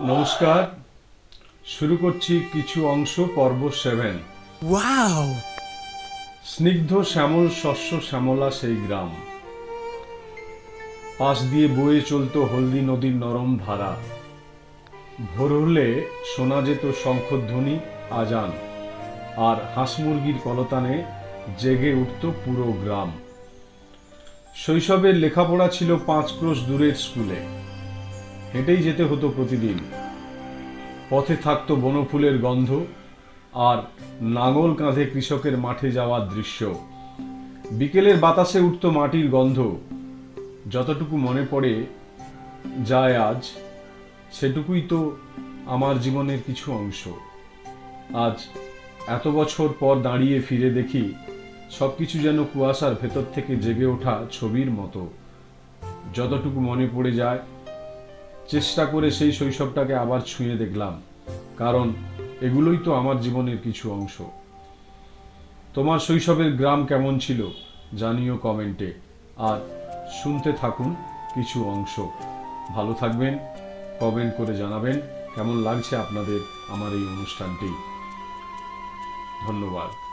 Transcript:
নমস্কার। শুরু করছি কিছু অংশ পর্ব সেভেন! স্নিগ্ধ শ্যামল শস্য শ্যামলা সেই গ্রাম। পাশ দিয়ে বয়ে চলতো হলদি নদীর নরম ধারা ভোর হলে শোনা যেত শঙ্খধ্বনি আজান। আর হাঁস মুরগির কলতানে জেগে উঠত পুরো গ্রাম। শৈশবের লেখাপড়া ছিল পাঁচ ক্রোশ দূরের স্কুলে। হেঁটেই যেতে হতো প্রতিদিন। পথে থাকতো বনফুলের গন্ধ আর নাঙল কাঁধে কৃষকের মাঠে যাওয়ার দৃশ্য। বিকেলের বাতাসে উঠত মাটির গন্ধ। যতটুকু মনে পড়ে যায় আজ, সেটুকুই তো আমার জীবনের কিছু অংশ। আজ এত বছর পর দাঁড়িয়ে ফিরে দেখি, সবকিছু যেন কুয়াশার ভেতর থেকে জেগে ওঠা ছবির মতো। যতটুকু মনে পড়ে যায় চেষ্টা করে সেই শৈশবটাকে আবার ছুঁয়ে দেখলাম, কারণ এগুলোই তো আমার জীবনের কিছু অংশ। তোমার শৈশবের গ্রাম কেমন ছিল জানিও কমেন্টে, আর শুনতে থাকুন কিছু অংশ। ভালো থাকবেন, কমেন্ট করে জানাবেন কেমন লাগছে আপনাদের আমার এই অনুষ্ঠানটি। ধন্যবাদ।